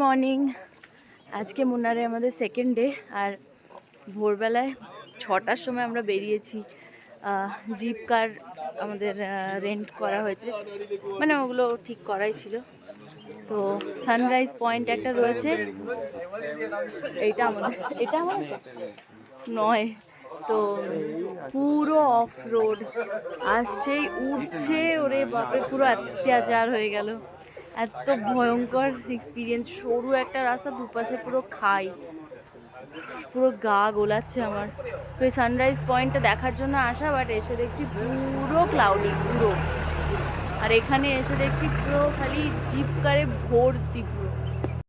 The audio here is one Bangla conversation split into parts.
মর্নিং। আজকে মুন্নারে আমাদের সেকেন্ড ডে আর ভোরবেলায় ছটার সময় আমরা বেরিয়েছি। জিপ কার আমাদের রেন্ট করা হয়েছে। মানে ওগুলো ঠিক করাই ছিল। তো সানরাইজ পয়েন্ট একটা রয়েছে। এইটা আমাদের, এটা আমার নয়। তো পুরো অফ রোড আর সেই উঠছে, ওরে বাপরে, পুরো অত্যাচার হয়ে গেল। এত ভয়ঙ্কর এক্সপিরিয়েন্স সরু একটা রাস্তা দুপাশে পুরো খাই। পুরো গা গোলাচ্ছে আমার। তো এই সানরাইজ পয়েন্টটা দেখার জন্য আসা বাট এসে দেখছি পুরো ক্লাউডি পুরো। আর এখানে এসে দেখছি পুরো খালি জিপ কারে ভর্তি পুরো।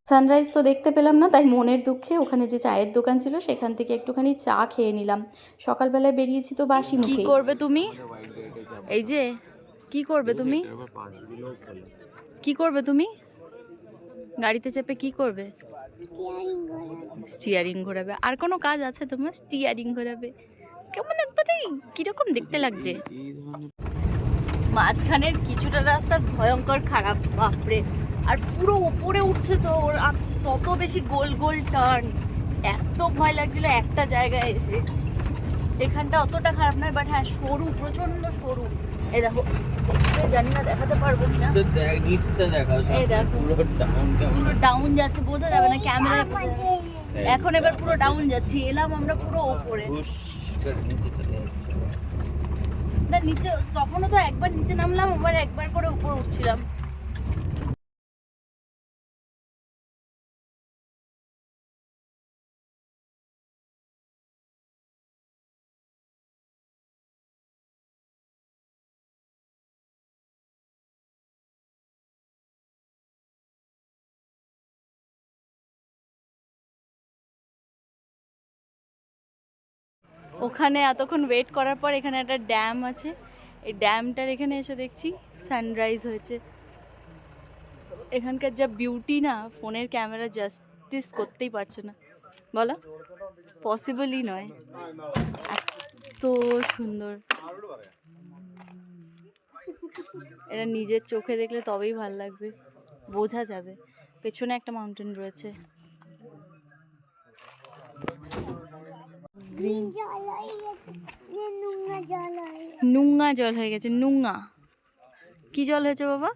সানরাইজ তো দেখতে পেলাম না তাই মনের দুঃখে ওখানে যে চায়ের দোকান ছিল সেখান থেকে একটুখানি চা খেয়ে নিলাম। সকালবেলায় বেরিয়েছি তো বাসি কি করবে তুমি? এই যে কি করবে তুমি? কি করবে তুমি? গাড়িতে চেপে কি করবে? স্টিয়ারিং ঘোরাবে। আর কোনো কাজ আছে তোমার? স্টিয়ারিং ঘোরাবে। কেমন তুই কীরকম দেখতে লাগছে? মাঝখানের কিছুটা রাস্তা ভয়ঙ্কর খারাপ বাপরে। আর পুরো উপরে উঠছে তো ওর তত বেশি গোল গোল টার্ন এত ভয় লাগছিল একটা জায়গায় এসে। এখানটা অতটা খারাপ নয় বাট হ্যাঁ সরু প্রচণ্ড সরু। এ দেখো জানি না দেখাতে পারব কিনা। নিচটা দেখাও এই দেখো। পুরো ডাউন কেমন পুরো ডাউন যাচ্ছে বোঝা যাবে না ক্যামেরা এখন এবার পুরো ডাউন যাচ্ছি এলাম আমরা পুরো ওপরে। নিচে চলে যাচ্ছে না নিচে তখনও তো একবার নিচে নামলাম আবার একবার করে উপর উঠছিলাম। ওখানে এতক্ষণ ওয়েট করার পর এখানে একটা ড্যাম আছে। এই ড্যামটার এখানে এসে দেখছি সানরাইজ হয়েছে। এখানকার যা বিউটি না ফোনের ক্যামেরা জাস্টিস করতেই পারছে না। বলো? পসিবলই নয়। এত সুন্দর। এটা নিজের চোখে দেখলে তবেই ভালো লাগবে। বোঝা যাবে। পেছনে একটা মাউন্টেন রয়েছে। গ্রিন নুঙ্গা জল হয়ে গেছে নুঙ্গা। কি জল হয়েছে বাবা?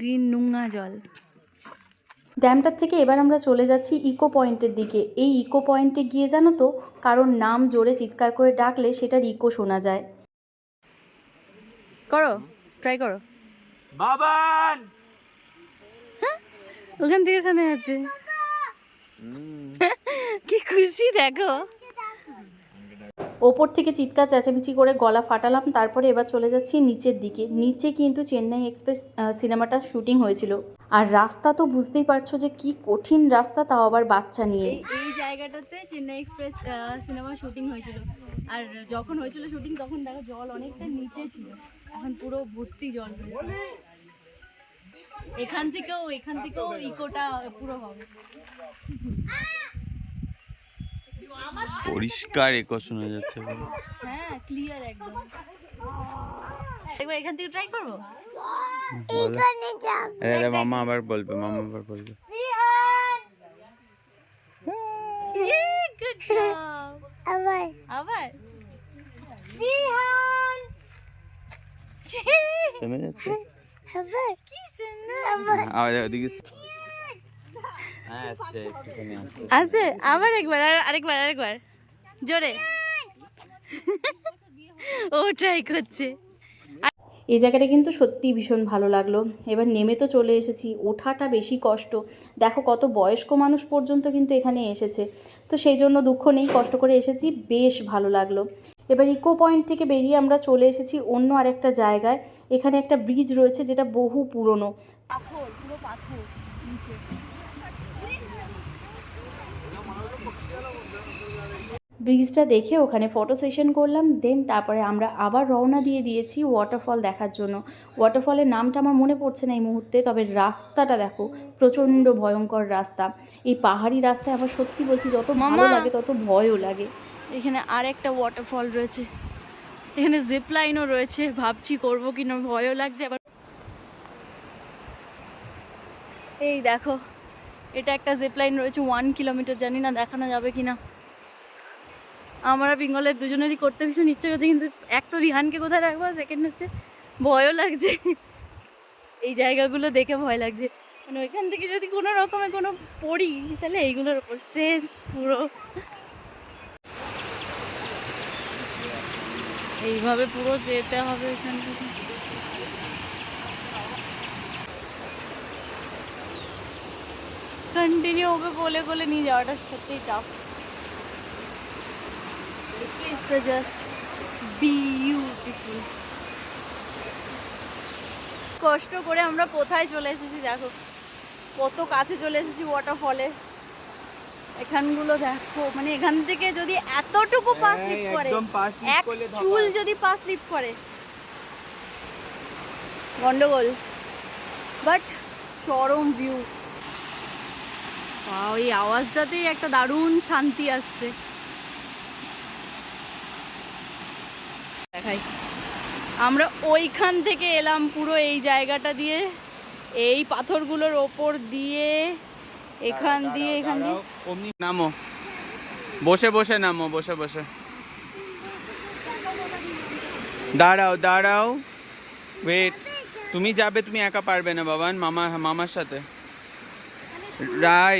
গ্রিন নুঙ্গা জল। ড্যামটার থেকে এবার আমরা চলে যাচ্ছি ইকো পয়েন্টের দিকে। এই ইকো পয়েন্টে গিয়ে জানো তো কারোর নাম জোরে চিৎকার করে ডাকলে সেটার ইকো শোনা যায়। করো ট্রাই করো। বাবান! ওখান থেকে শোনা যাচ্ছে। খুশি দেখো। ওপর থেকে চিৎকার চেঁচামেচি করে গলা ফাটালাম তারপরে এবার চলে যাচ্ছি নিচের দিকে। নিচে কিন্তু চেন্নাই এক্সপ্রেস সিনেমাটা শুটিং হয়েছিল। আর রাস্তা তো বুঝতেই পারছ যে কি কঠিন রাস্তা তাও আবার বাচ্চা নিয়ে। এই জায়গাটাতে চেন্নাই এক্সপ্রেস সিনেমা শুটিং হয়েছিল। আর যখন হয়েছিল শুটিং তখন দেখো জল অনেকটা নিচে ছিল। এখন পুরো ভর্তি জল রয়েছে এখান থেকেও এখান থেকেও ইকোটা পুরো হবে। পরিষ্কার একো শোনা যাচ্ছে হ্যাঁ ক্লিয়ার একদম। একবার এখান থেকে ট্রাই করব? আরে মামা আবার বলবে মামা আবার বলবে। আবার। আবার? বিহান শোনা যাচ্ছে? আবার। কি ওদিকে হ্যাঁ আসছে একটুখানি আসছে আছে। আবার একবার আর আরেকবার আরেকবার। জোরে। ও ট্রাই করছে। এই জায়গাটা কিন্তু সত্যিই ভীষণ ভালো লাগল। এবার নেমে তো চলে এসেছি। ওঠাটা বেশি কষ্ট। দেখো কত বয়স্ক মানুষ পর্যন্ত কিন্তু এখানে এসেছে। তো সেই জন্য দুঃখ নেই কষ্ট করে এসেছি। বেশ ভালো লাগল। এবার ইকো পয়েন্ট থেকে বেরিয়ে আমরা চলে এসেছি অন্য আরেকটা জায়গায়। এখানে একটা ব্রিজ রয়েছে যেটা বহু পুরনো। পাথর পুরো পাথর নিচে। ব্রিজটা দেখে ওখানে ফটো সেশন করলাম দেন তারপরে আমরা আবার রওনা দিয়ে দিয়েছি ওয়াটারফল দেখার জন্য। ওয়াটারফলের নামটা আমার মনে পড়ছে না এই মুহূর্তে তবে রাস্তাটা দেখো প্রচণ্ড ভয়ঙ্কর রাস্তা। এই পাহাড়ি রাস্তায় আমার সত্যি বলছি যত ভালো লাগে তত ভয়ও লাগে। এখানে আর একটা ওয়াটারফল রয়েছে। এখানে জিপ লাইনও রয়েছে ভাবছি করব কিনা ভয়ও লাগছে আবার এই দেখো এটা একটা জিপ লাইন রয়েছে ওয়ান কিলোমিটার জানি না দেখানো যাবে কি না আমরা বেঙ্গলের দুজনেরই করতে ভীষণ ইচ্ছে করছে, কিন্তু এক তো রিহানকে কোথায় রাখব সেকেন্ড হচ্ছে, ভয়ও লাগছে। এই জায়গাগুলো দেখে ভয় লাগছে। মানে ওইখান থেকে যদি কোনো রকমে কোনো পড়ি, তাহলে এইগুলোর ওপর শেষ পুরো। এইভাবে পুরো যেতে হবে এখান থেকে। কন্টিনিউ ওকে কোলে কোলে নিয়ে যাওয়াটা সত্যিই টাফ প্লেসটা জাস্ট বিউটিফুল কষ্ট করে আমরা কোথায় চলে এসেছি দেখো। কত কাছে চলে এসেছি ওয়াটারফলে এখানগুলো দেখো মানে এখান থেকে যদি এতটুকু পা স্লিপ করে এক চুল যদি পা স্লিপ করে। গন্ডগোল। বাট চরম ভিউ ওই আওয়াজটাতেই একটা দারুণ শান্তি আসছে। দেখাই। আমরা ওইখান থেকে এলাম পুরো এই জায়গাটা দিয়ে। এই পাথরগুলোর ওপর দিয়ে এখান দিয়ে এখান দিয়ে। নামো। বসে বসে নামো বসে বসে। দাঁড়াও দাঁড়াও। ওয়েট তুমি যাবে তুমি একা পারবে না বাবান মামা মামার সাথে। রাই।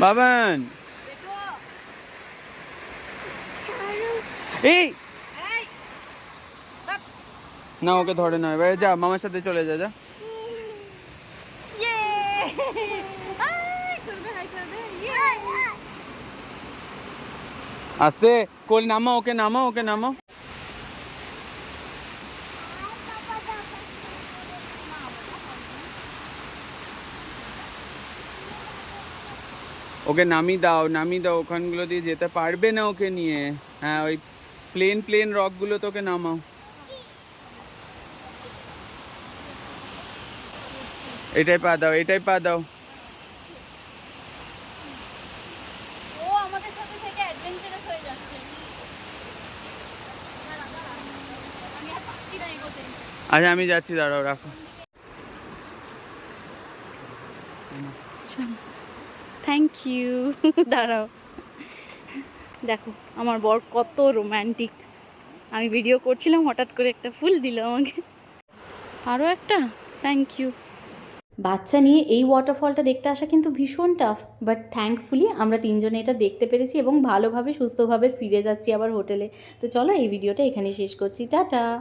বাবান। এই। না ওকে ধরে না এবারে যা মামার সাথে চলে যা যা। ইয়ে। আস্তে কোল নামা ওকে নামা ওকে নামা ওকে নামি দাও নামি দাও ওখানগুলো দিয়ে যেতে পারবে না ওকে নিয়ে। হ্যাঁ ওই প্লেন প্লেন রকগুলো তোকে নামাও। এটাই পা দাও এটাই পা দাও। আচ্ছা আমি যাচ্ছি দাঁড়াও রাখো। থ্যাংক ইউ দাঁড়াও। দেখো, আমার বর কত রোম্যান্টিক আমি ভিডিও করছিলাম, হঠাৎ করে একটা ফুল দিল আমাকে। আরও একটা? থ্যাংক ইউ বাচ্চা নিয়ে এই ওয়াটারফলটা দেখতে আসা কিন্তু ভীষণ টাফ বাট থ্যাঙ্কফুলি আমরা তিনজনে এটা দেখতে পেরেছি এবং ভালোভাবে, সুস্থভাবে ফিরে যাচ্ছি আবার হোটেলে তো চলো এই ভিডিওটা এখানে শেষ করছি। টাটা!